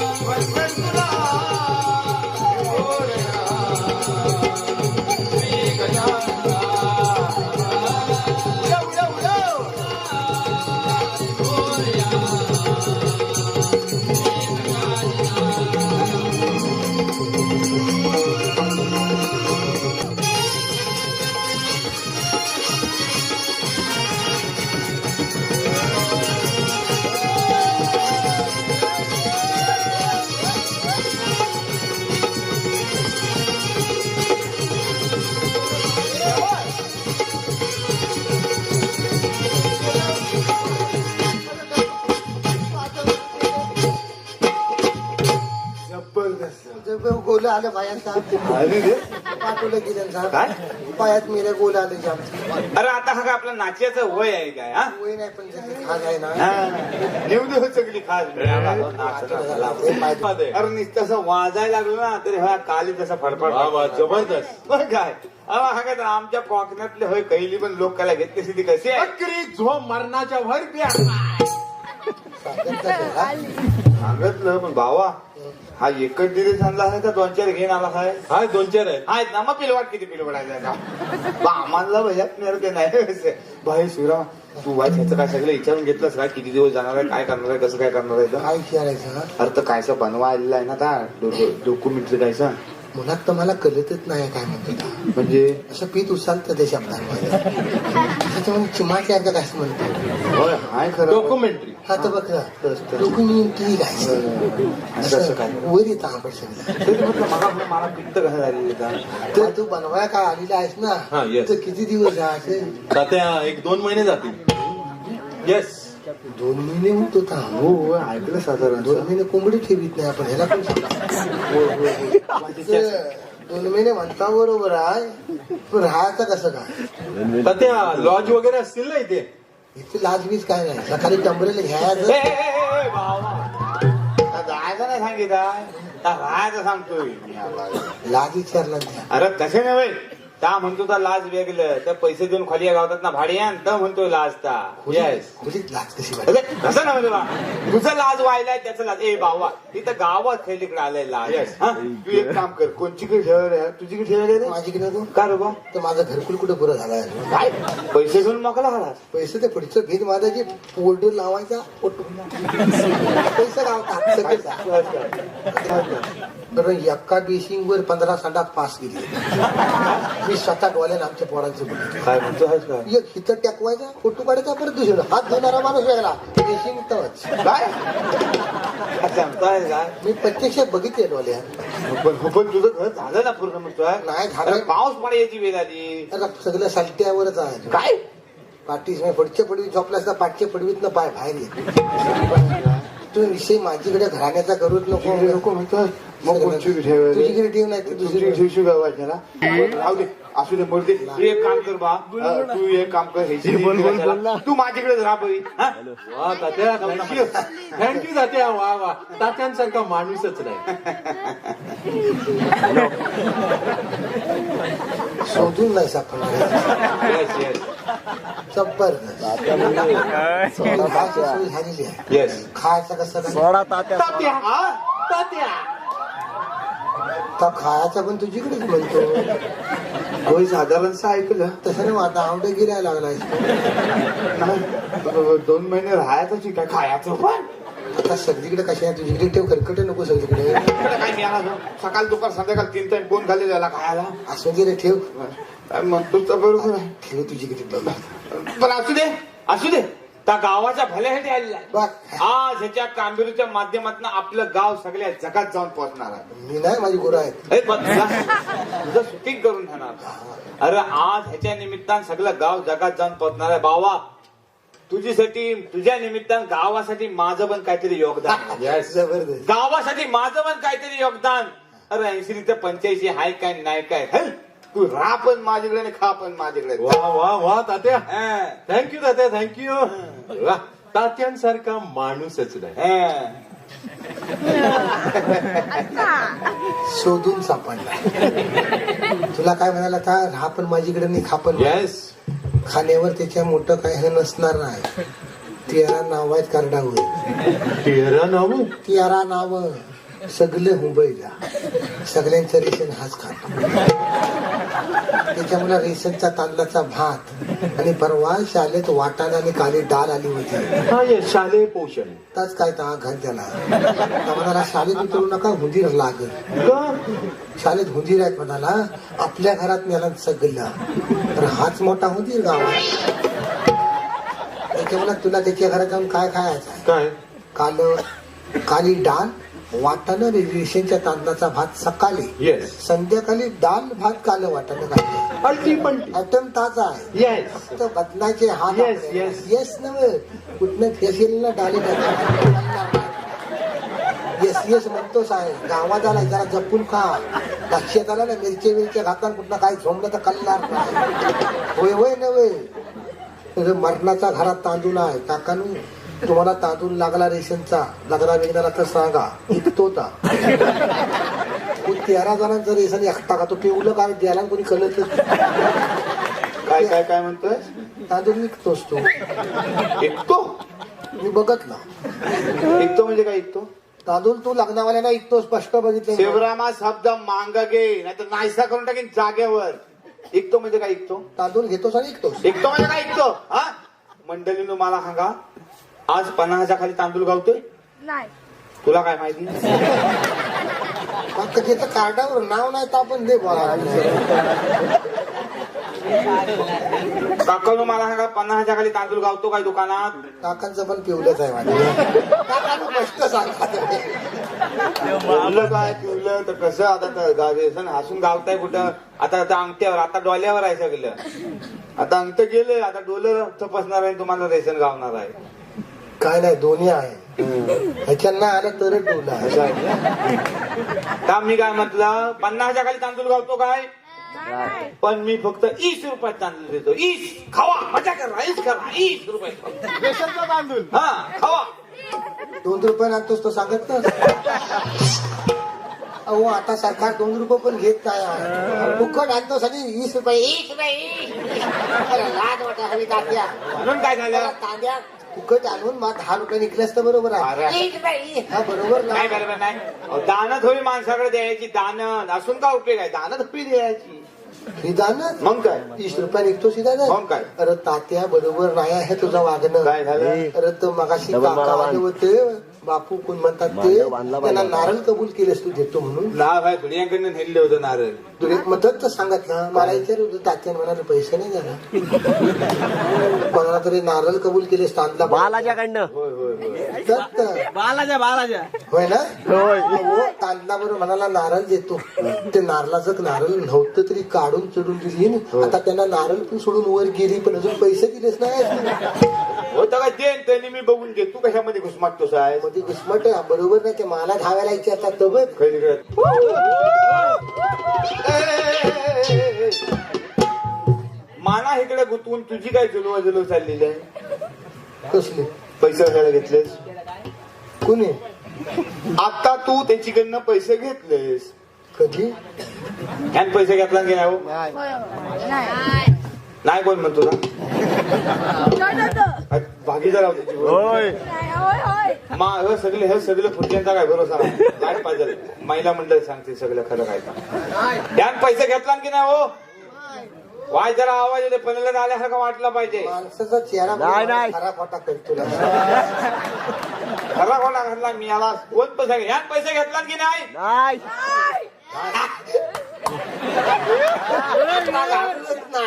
जबरदस्त गोल आलं पायात अरे रे. पाठवलं की त्यांचा. काय? पायात मेरे गोल आले जाम अरे आता हा का आपलं नाच्याचं वय आहे काय हा? वय नाही पण खाज आहे ना. हा. हो सगळी खास अरे नुसतं असं वाजायला लागलं ना तरी हा काली तसा फडफड वा वा, जबरदस्त. बरं काय? अहो, हा काय तर आमच्या कोकणातले होय कैली पण लोक कला घेत कशी ती कशी आहे? अकरी झो मरणाच्या वर प्या. सांगितलं पण भावा हा एकच दिले आणला आहे का दोन चार घेऊन आला आहे? हा दोन चार आहेत. आहेत ना मग पिलवाट किती पिलवडायचं बा, आम्हाला भैयात मिळत ते नाही. भाई शिवराम तू वाईट ह्याचं काय सगळं विचारून घेतलंस का? किती दिवस जाणार आहे काय करणार आहे कसं काय करणार आहे? काय विचारायचं? अरे तर कायचं बनवा आलेलं आहे ना का डॉक्युमेंटरी कायचं मुलात तर मला कळतच नाही काय म्हणतो. म्हणजे? असं पीत उचलतं ते शब्दांमध्ये. म्हणतो होय हाय खरं. डॉक्युमेंटरी हा तर बघ डॉक्युमेंटरी काय? वर येतं आपण सगळं. तेच म्हटलं मला मला पित्त कसं झालेलं का तर तू बनवायला काय आलेला आहेस हा, ना yes. तर किती दिवस जायचे? एक दोन महिने जातील. येस दोन महिने म्हणतो हो ऐकलं साधारण. दोन महिने कोंबडी ठेवीत नाही आपण. ह्याला पण सांगा. महिने म्हणता बरोबर आहे. पण राहायचं कसं काय? तात्या लॉज वगैरे असतील ना इथे? इथे लाजबीज काय नाही. सकाळी कमरेला घ्यायचं. जायचं नाही सांगितलं. राहायचं सांगतोय. लाज विचारला त्या. अरे तसे नव्हे? त्या म्हणतो तर लाज वेगळं. तर पैसे देऊन खाली गावतात ना भाड्यान तर म्हणतोय लाज ता. येस खोलीत लाज कशी वाटते? कसं ना तुला तुझं लाज व्हायलाय त्याचं लाज. ए बाबा तिथं गावात खैलीकडे आलंय लाज. हा? तू एक काम कर कोणचीकडे ठेवायला आहे? तुझीकडे ठेवायला आहे रे माझीकडे तू का? रे बा? तर माझं घरकुल कुठं पुरं झालाय काय? पैसे घेऊन मोकला आलास पैसे ते पुढचं भीत माझ्याची पोल्डर लावायचा फोटो पैसे गावतात बरं एका बेसिंग वर पंधरा संडात पास गेली. मी स्वतः डोळ्याने आमच्या पोरांचं बघितलं काय म्हणतो आहेस का? एक हिथं टेकवायचा फोटो काढायचा परत दुसरं. हात धुणारा माणूस वेगळा. बेसिंग तवच काय? सांगतोय काय मी प्रत्यक्ष बघितले डोळ्यात पण पण तुझं घर झालं ना पूर्ण म्हणतोय नाही झालं. पाऊस पडायची वेळ आली. सगळं सलट्यावरच आहे. काय? पाठीस पुढच्या पडवीत झोपलास ना पाठच्या पडवीत ना पाय बाहेर येत. तू विषय माझीकडे घराण्याचा करूच नको. नको म्हणतोय मग कोणची ठेवायला तुझीकडे ठेव नाही दुसरी ठेवशी गावाच्या ना राहू दे. असू दे दे तू एक काम कर बा अं, तू एक काम कर ह्याची? तू माझ्याकडेच राहा बाई हा? वा तात्या थँक्यू थँक्यू तात्या. वा वा. तात्यांसारखा माणूसच नाही. शोधून नाही Yes, yes. जबरदस्त खायची सोय झालेली आहे. Yes. खायचं कसं काय तात्या. हा? तात्या. तर खायचं पण तुझीकडेच म्हणतो. होय साधारणचं ऐकलं. तसं नाही आता आवडे गिरायला लागलाय. दोन महिने राहायचं काय खायचं पण. आता सगळीकडे कशा आहे तुझीकडे ठेव खरकट नको सगळीकडे. काय मिळाला? सकाळ दुपार संध्याकाळ तीन टाइम कोण खाल्ले त्याला खायला. असं गिरे ठेव. काय म्हणतो तर बरोबर आहे. ठेव तुझीकडे ठेव. पण असू दे असू दे. त्या गावाच्या भल्यासाठी आलेला आहे. बघ. आज ह्याच्या कामगिरीच्या माध्यमातून आपलं गाव सगळ्या जगात जाऊन पोहोचणार आहे. मी नाही माझी गुरु आहेत. ए, पण तुला- तुझं शूटिंग करून घेणार अरे आज ह्याच्या निमित्तानं सगळं गाव जगात जाऊन पोहोचणार आहे. बावा तुझीसाठी तुझ्या निमित्तानं गावासाठी माझं पण काहीतरी योगदान. जबरदस्त. गावासाठी माझं पण काहीतरी योगदान. अरे ऐंशी ते पंच्याऐंशी हाय काय नाही काय हल. तू राहा पण माझ्याकडे आणि खा पण माझ्याकडे. वा वा वा तात्या. हा, थँक्यू तात्या थँक्यू वा तात्यांसारखा माणूसच नाही. हा. शोधून सापडला. तुला काय म्हणाला का राहा पण माझीकडे नाही खा पण येस खाण्यावर त्याच्या मोठं काय हे नसणार नाही. तेरा नाव आहेत कार्डावर. तेरा नाव? तेरा नाव. सगळे मुंबईला सगळ्यांचं रेशन हाच खातो. त्याच्यामुळे रेशनचा तांदळाचा भात आणि परवा शाळेत वाटाणा आणि काली डाळ आली होती. हा ये शालेय पोषण. ताच काय ता घाल त्याला तर म्हणाला शाळेत उतरू नका हुंदीर लागल शाळेत हुंदीर आहेत म्हणाला आपल्या घरात नेला सगळं. तर हाच मोठा हुंदीर गावात त्याच्यामुळे तुला त्याच्या घरात जाऊन काय खायचं? काय? काल काली डाळ वाटाणा रेशनच्या तांदळाचा भात सकाळी येस संध्याकाळी डाळ भात काल वाटाणं पलटी आयटम ताजा आहे. येस फक्त Yes, yes. येस नव्हे. कुठनं फेसेल ना डाली येस येस म्हणतोच आहे गावात आला जरा जपून खा. लक्षात आला ना मिरचे मिरचे खाताना कुठनं काय झोंबलं तर कल्लार नाही. होय होय नव्हे. मरणाचा घरात तांदूळ आहे. काकानू तुम्हाला तांदूळ लागला रेशनचा लागला वेगळा तर सांगा इकतो ता तो तेरा जणांचं रेशन एकटा का तो पिवलं काय द्यायला कोणी कळत काय काय काय म्हणतोय? तांदूळ निघतोस तो ऐकतो मी बघत ना. ऐकतो म्हणजे काय ऐकतो तांदूळ तू लग्नावाल्याला ऐकतो स्पष्ट बघितलं शिवरामा शब्द मांग गे नाहीतर नाहीसा करून टाकीन जागेवर. ऐकतो म्हणजे काय ऐकतो तांदूळ घेतोस आणि ऐकतोस ऐकतो म्हणजे काय ऐकतो हा? मंडळीनं मला सांगा आज पन्नासच्या खाली तांदूळ गावतोय? नाही. तुला काय माहिती? फक्त त्याचं कार्डावर नाव नाही तर आपण दे बोला. काकानं मला सांगा पन्नासच्या खाली तांदूळ गावतो काय दुकानात? काकांचं पण पिवलंच आहे माझं. काकांना सांगा. पिवलं काय पिवलं तर कसं आता तर गावे सण हसून गावताय कुठं? आता आता अंगठ्यावर आता डोल्यावर आहे सगळं. आता अंगठ गेलं आता डोलं तपासणार आहे तुम्हाला रेशन गावणार आहे. काय नाही दोन्ही आहे. ह्याच्यानं आलं तरच डोला आहे. मी काय म्हटलं पन्नासच्या खाली तांदूळ गावतो काय? पण मी फक्त ईस रुपयात तांदूळ देतो ईस खावा. मजा करा. ईस करा. ईस रुपये. तांदूळ. हा खावा. दोन रुपये आणतोस तो सांगत ना अहो आता सरकार दोन रुपये पण घेत नाही आहे. फुकट आणतोस आणि वीस रुपये. वीस रुपये. अरे लाज वाटा हवी तात्या म्हणून काय झालं? तांद्या फुकट आणून मग दहा रुपये निघलेस तर बरोबर. आहे. हा बरोबर ना? नाही बरोबर नाही. अहो, दानं थोडी माणसाकडे द्यायची दानं. असून का उपयोग आहे? दानं थोडी द्यायची. विधानच मग काय? वीस रुपये निघतो सीधा मग काय? अरे तात्या बरोबर नाही आहे तुझं वागणं. काय झालं? अरे तर मगाशी काका आले होते. बापू कोण म्हणतात ते त्यांना नारळ कबूल केलेस तू देतो म्हणून. नाव आहे थोड्यांकडनं नेले होतं नारळ. तुला एक मदत तर सांगत ना मला विचार होतं तात्या म्हणाले पैसे नाही झाला कोणाला तरी नारळ कबूल केलेस तांदला बालाच्याकडनं होय होय होय. बालाच्या बालाच्या होय ना? हो तांदला बरोबर म्हणाला नारळ देतो. ते नारळाचं नारळ नव्हतं तरी काढून चढून दिली. आता त्यांना नारळ पण सोडून वर गेली पण अजून पैसे दिलेच नाही होतं का देन त्यांनी मी बघून घे. तू कशामध्ये घुसमाटतो साहेबमध्ये घुसमट आहे, बरोबर नाही ते मला धावायला विचारतात तर बघ. खरी गळत. माना इकडे गुंतवून तुझी काय जुलवा जुलव चाललेली आहे? कसले? पैसे कशाला घेतलेस? कोणी? आता तू त्याच्याकडनं पैसे घेतलेस. कधी? ह्यान पैसे घेतला की नाही हो? नाही. नाही. कोण म्हणतो ना? भागीदार आहोत त्याची. होय. नाही, होय होय. मा हे सगळे हे सगळे पुढच्यांचा काय भरोसा? नाही पाहिजे महिला मंडळ सांगते सगळं खरं काय का ह्यान पैसे घेतला की नाही हो? वाय जरा आवाज येते पनला आल्यासारखं वाटलं पाहिजे. माणसाचा चेहरा नाही, नाही. खरा खोटा तुला? खरा कोणा घातला मी आला कोण पैसे ह्यान पैसे घेतला की नाही? नाही.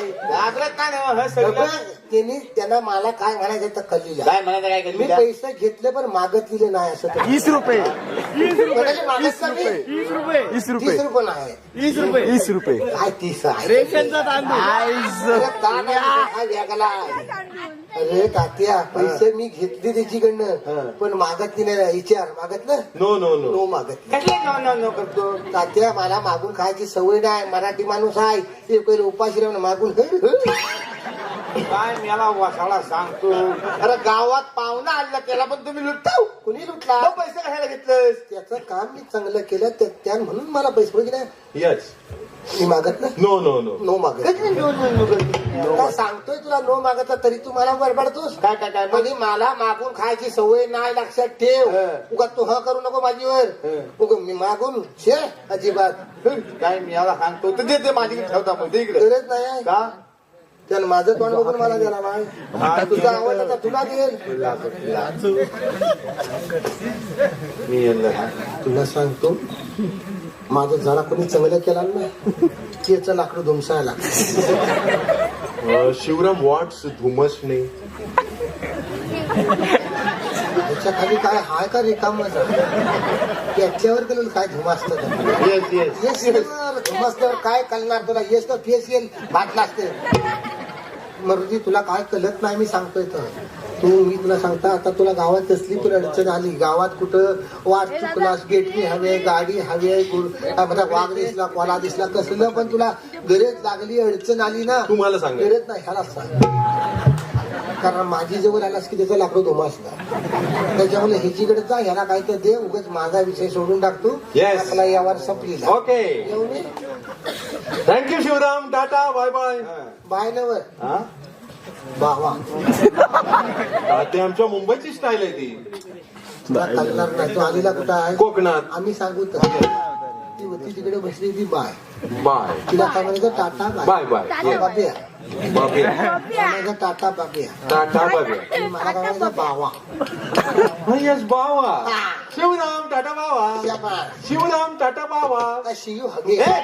नाही. घाबरत नाही ना, हे बघ, त्यांनी त्यांना मला काय म्हणायचं तर कल्लीला काय म्हणायचं काय मी पैसे घेतले पण मागतले नाही असं तर वीस रुपये. म्हणाले मागत? वीस रुपये. वीस तीस रुपये. नाही. वीस रुपये. वीस रुपये. काय तीस आहे? रेशनचा तांदूळ. हा वेगळा आहे. अरे तात्या पैसे मी घेतले त्याच्याकडनं पण मागत नाही विचार मागत ना? नो नो नो नो मागत नो नो नो करतो? तात्या मला मागून खायची सवय नाही मराठी माणूस आहे. ते पहिले उपाशी राहून मागून काय मी याला वसाळा सांगतो? अरे गावात पाहुणा आणला त्याला पण तुम्ही लुटताव. कुणी लुटला? पैसे कशाला घेतलेस? त्याचं काम मी चांगलं केलं त्या- त्या म्हणून मला पैसे नाही यस मी मागत ना? नो नो नो नो मागत. काय सांगतोय तुला नो मागता तरी तू मला बडबडतोस काय काय काय? म्हणजे मला मागून खायची सवय नाही लक्षात ठेव. उगा तू ह करू नको माझीवर. उगा मी मागून शे अजिबात. काय मी याला सांगतो तर ते- ते माझ्याकडे ठेवता मग ते इकडे. गरज नाही आहे. का? त्यानं माझं तोंड बघून मला हा, नाही तुझा आवडला तर तुला देईल. मी तुला सांगतो माझं जरा कोणी चांगलं केलं ना त्याचं लाकडं धुमसायला शिवराम वॉट्स धुमसने त्याच्याखाली काय हाय का रिकाम त्याच्यावर गेलं काय धुमासत येस येस येस धुमासल्यावर काय कळणार तुला? येस तर फेस येईल भाटला असते मरुदी तुला काय कळत नाही मी सांगतोय तर. तू मी तुला सांगता आता तुला गावात कसली तुला अडचण आली गावात कुठं वाट चुकलास गेटवी हवे गाडी हवे मला वाघ दिसला कोला दिसला कसलं पण तुला गरज लागली अडचण आली ना तू मला सांग. गरज नाही ह्याला सांग. कारण माझी जवळ आलास की त्याचं लाकडं धुमासला त्याच्यामुळे ह्याचीकडे जा ह्याला काय तर दे उगाच माझा विषय सोडून टाकतो. आपला यावर संपली okay thank you Shivram tata bye bye bye नवर हा बावा ते आमच्या मुंबईची स्टाईल आहे ती. तुला कळणार नाही. तू आलेला कुठं आहे? कोकणात. आम्ही सांगू तर. ती होती तिकडे बसली ती बाय. बाय. तिला काय म्हणायचं? Tata bye. Bye bye. बाबे म्हणायचं टाटा बाबिया टाटा बाबे आणि मला काय म्हणायचं? बावा यस बावा शिवराम टाटा बावा. शिवराम टाटा बावा हगे? ए, ए,